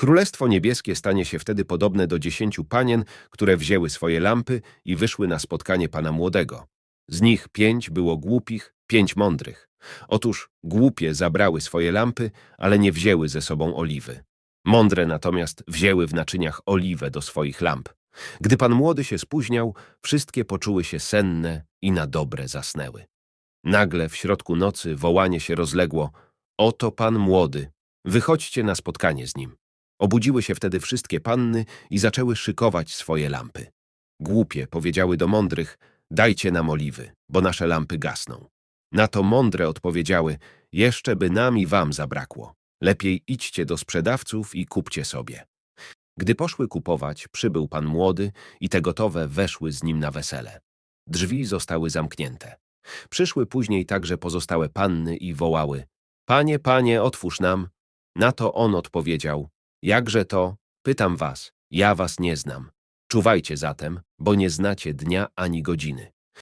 Królestwo Niebieskie stanie się wtedy podobne do dziesięciu panien, które wzięły swoje lampy i wyszły na spotkanie Pana Młodego. Z nich pięć było głupich, pięć mądrych. Otóż głupie zabrały swoje lampy, ale nie wzięły ze sobą oliwy. Mądre natomiast wzięły w naczyniach oliwę do swoich lamp. Gdy Pan Młody się spóźniał, wszystkie poczuły się senne i na dobre zasnęły. Nagle w środku nocy wołanie się rozległo – oto Pan Młody, wychodźcie na spotkanie z nim. Obudziły się wtedy wszystkie panny i zaczęły szykować swoje lampy. Głupie powiedziały do mądrych, dajcie nam oliwy, bo nasze lampy gasną. Na to mądre odpowiedziały, jeszcze by nam i wam zabrakło. Lepiej idźcie do sprzedawców i kupcie sobie. Gdy poszły kupować, przybył pan młody i te gotowe weszły z nim na wesele. Drzwi zostały zamknięte. Przyszły później także pozostałe panny i wołały, panie, panie, otwórz nam. Na to on odpowiedział, jakże to? Pytam was, ja was nie znam. Czuwajcie zatem, bo nie znacie dnia ani godziny.